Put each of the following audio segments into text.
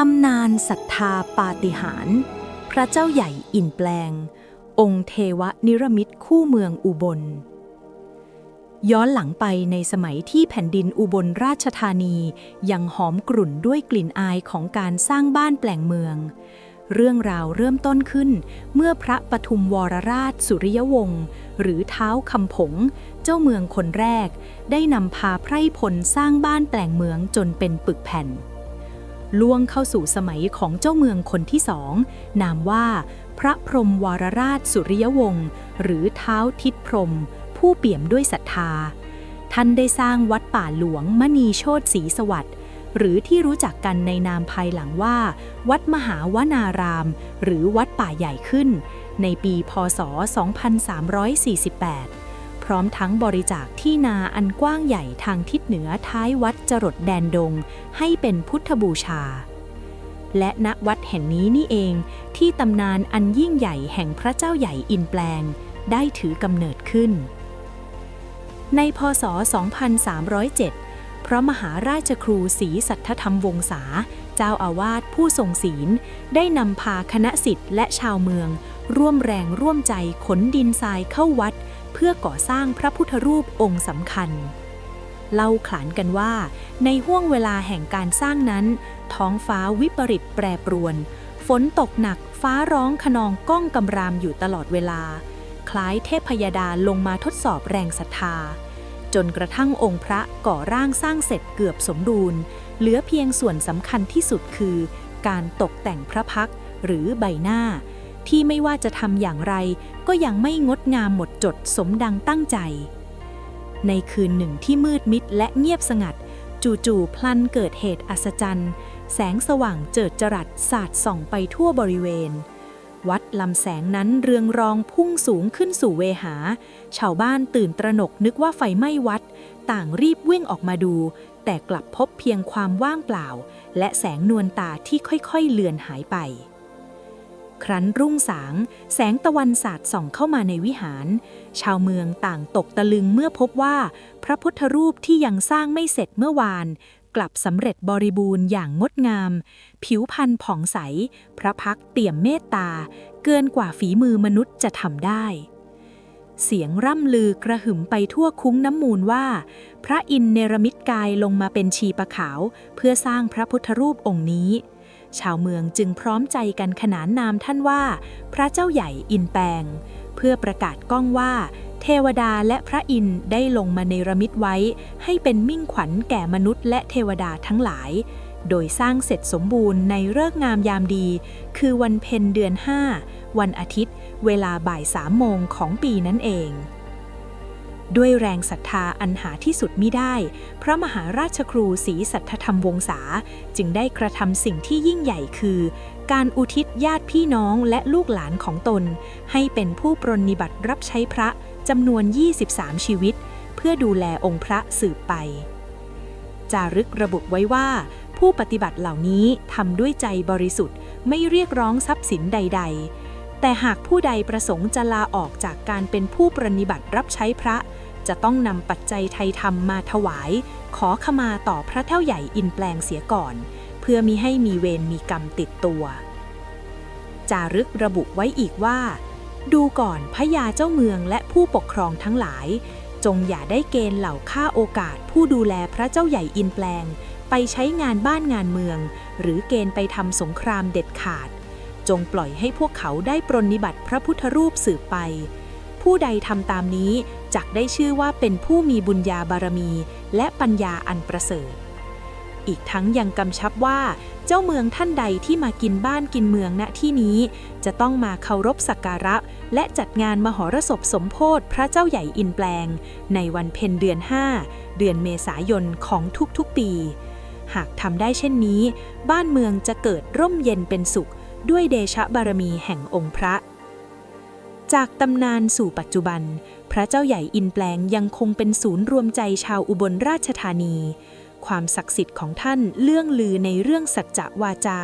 ตำนานศรัทธาปาฏิหาริย์พระเจ้าใหญ่อินแปลง องค์เทวนิรมิตคู่เมืองอุบล ย้อนหลังไปในสมัยที่แผ่นดินอุบลราชธานียังหอมกลุ่นด้วยกลิ่นอายของการสร้างบ้านแปลงเมือง เรื่องราวเริ่มต้นขึ้น เมื่อพระปทุมวรราชสุริยวงศ์หรือเท้าคำผง เจ้าเมืองคนแรก ได้นำพาไพร่พลสร้างบ้านแปลงเมืองจนเป็นปึกแผ่น ล่วงเข้าสู่สมัยของเจ้าเมืองคนที่สอง นามว่า พระพรหมวรราชสุริยวงศ์หรือเท้าทิศพรหมผู้เปี่ยมด้วยศรัทธา ท่านได้สร้างวัดป่าหลวงมณีโชตศรีสวัสดิ์หรือที่รู้จักกันในนามภายหลังว่า วัดมหาวนาราม หรือวัดป่าใหญ่ขึ้น ในปีพศ 2348 พร้อมทั้งบริจาคที่นาอันกว้างใหญ่ทางทิศเหนือท้ายวัดจรดแดนดง ให้เป็นพุทธบูชา และณวัดแห่งนี้นี่เองที่ตำนานอันยิ่งใหญ่แห่งพระเจ้าใหญ่อินแปลง ได้ถือกำเนิดขึ้น ในพศ 2307 พระมหาราชครูศรีสัทธธรรมวงศาเจ้าอาวาสผู้ทรงศีล ได้นำพาคณะสิทธิ์และชาวเมือง ร่วมแรงร่วมใจขนดินทรายเข้าวัด เพื่อก่อสร้างพระพุทธรูปองค์สำคัญ เล่าขานกันว่า ในห่วงเวลาแห่งการสร้างนั้น ท้องฟ้าวิปริตแปรปรวน ฝนตกหนักฟ้าร้องขนองก้องกำรามอยู่ตลอดเวลา คล้ายเทพพยดาลงมาทดสอบแรงศรัทธา จนกระทั่งองค์พระก่อร่างสร้างเสร็จเกือบสมบูรณ์ เหลือเพียงส่วนสำคัญที่สุดคือ การตกแต่งพระพักหรือใบหน้า ที่ไม่ว่าจะทำอย่างไร ก็ยังไม่งดงามหมดจดสมดังตั้งใจ ในคืนหนึ่งที่มืดมิดและเงียบสงัด จู่ๆพลันเกิดเหตุอัศจรรย์ แสงสว่างเจิดจรัสสาดส่องไปทั่วบริเวณ วัดลำแสงนั้นเรืองรองพุ่งสูงขึ้นสู่เวหา ชาวบ้านตื่นตระหนกนึกว่าไฟไหม้วัด ต่างรีบวิ่งออกมาดู แต่กลับพบเพียงความว่างเปล่า และแสงนวลตาที่ค่อยๆเลือนหายไป ครั้นรุ่งสาง แสงตะวันสาดส่องเข้ามาในวิหาร ชาวเมืองต่างตกตะลึงเมื่อพบว่า พระพุทธรูปที่ยังสร้างไม่เสร็จเมื่อวาน กลับสำเร็จบริบูรณ์อย่างงดงาม ผิวพรรณผ่องใส พระพักเตี่ยมเมตตา เกินกว่าฝีมือมนุษย์จะทำได้ เสียงร่ำลือกระหึ่มไปทั่วคุ้งน้ำมูลว่า พระอินเนรมิตกายลงมาเป็นชีปะขาว เพื่อสร้างพระพุทธรูปองค์นี้ ชาวเมืองจึงพร้อมใจกันขนานนามท่านว่า พระเจ้าใหญ่อินแปลงเพื่อประกาศก้องว่า เทวดาและพระอินได้ลงมาในรมิตไว้ ให้เป็นมิ่งขวัญแก่มนุษย์และเทวดาทั้งหลาย โดยสร้างเสร็จสมบูรณ์ในเลิกงามยามดี คือวันเพ็ญเดือน 5 วันอาทิตย์ เวลาบ่ายสามโมงของปีนั่นเอง ด้วยแรงศรัทธาอันหาที่สุดมิได้ พระมหาราชครูศรีสัทธธรรมวงศาจึงได้กระทำสิ่งที่ยิ่งใหญ่คือ การอุทิศญาติพี่น้องและลูกหลานของตน ให้เป็นผู้ปรนนิบัติรับใช้พระจำนวน 23 ชีวิต เพื่อดูแลองค์พระสืบไป จารึกระบุไว้ว่า ผู้ปฏิบัติเหล่านี้ทำด้วยใจบริสุทธิ์ไม่เรียกร้องทรัพย์สินใด ๆ แต่หากผู้ใดประสงค์จะลาออกจากการเป็นผู้ปรนิบัติรับใช้พระ จะต้องนำปัจจัยไทยธรรมมาถวาย ขอขมาต่อพระเท่าใหญ่อินแปลงเสียก่อน เพื่อมิให้มีเวรมีกรรมติดตัว จารึกระบุไว้อีกว่า ดูก่อนพระยาเจ้าเมืองและผู้ปกครองทั้งหลาย จงอย่าได้เกณฑ์เหล่าค่าโอกาสผู้ดูแลพระเจ้าใหญ่อินแปลง ไปใช้งานบ้านงานเมือง หรือเกณฑ์ไปทำสงครามเด็ดขาด จงปล่อยให้พวกเขาได้ปรนนิบัติพระพุทธรูปสืบไป ผู้ใดทำตามนี้จักได้ชื่อว่าเป็นผู้มีบุญญาบารมี และปัญญาอันประเสริฐ อีกทั้งยังกำชับว่าเจ้าเมืองท่านใดที่มากินบ้านกินเมืองณที่นี้ จะต้องมาเคารพสักการะ และจัดงานมหรสพสมโพธิพระเจ้าใหญ่อินแปลง ในวันเพ็ญเดือน 5 เดือนเมษายนของทุกๆปี หากทำได้เช่นนี้ บ้านเมืองจะเกิดร่มเย็นเป็นสุข ด้วยเดชะบารมีแห่งองค์พระ จากตำนานสู่ปัจจุบัน พระเจ้าใหญ่อินแปลงยังคงเป็นศูนย์รวมใจชาวอุบลราชธานี ความศักดิ์สิทธิ์ของท่านเลื่องลือในเรื่องสัจจะวาจา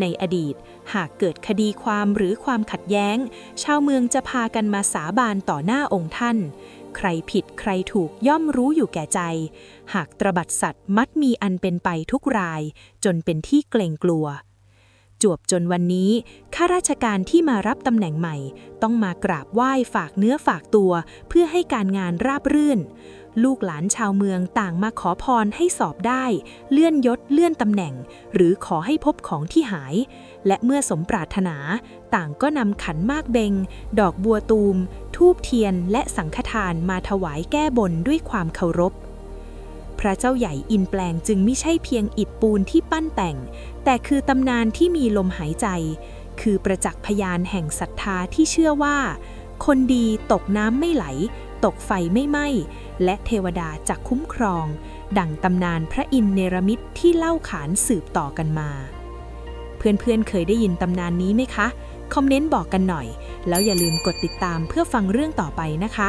ในอดีตหากเกิดคดีความหรือความขัดแย้ง ชาวเมืองจะพากันมาสาบานต่อหน้าองค์ท่าน ใครผิดใครถูกย่อมรู้อยู่แก่ใจ หากตระบัดสัตว์มัดมีอันเป็นไปทุกราย จนเป็นที่เกรงกลัว จวบจนวันนี้ข้าราชการที่มารับตำแหน่งใหม่ ต้องมากราบไหว้ฝากเนื้อฝากตัว เพื่อให้การงานราบรื่น ลูกหลานชาวเมืองต่างมาขอพรให้สอบได้ เลื่อนยศเลื่อนตำแหน่ง หรือขอให้พบของที่หาย และเมื่อสมปรารถนา ต่างก็นำขันมากเบง ดอกบัวตูม ทูบเทียนและสังฆทานมาถวายแก้บนด้วยความเคารพพ ระเจ้าใหญ่อินแปลงจึงไม่ใช่เพียงอิฐปูนที่ปั้นแต่ง แต่คือตำนานที่มีลมหายใจ คือประจักษ์พยานแห่งศรัทธาที่เชื่อว่า คนดีตกน้ำไม่ไหล ตกไฟไม่ไหม้ และเทวดาจะคุ้มครอง ดั่งตำนานพระอินเนรมิตที่เล่าขานสืบต่อกันมา เพื่อนๆเคยได้ยินตำนานนี้ไหมคะ คอมเมนต์บอกกันหน่อย แล้วอย่าลืมกดติดตามเพื่อฟังเรื่องต่อไปนะคะ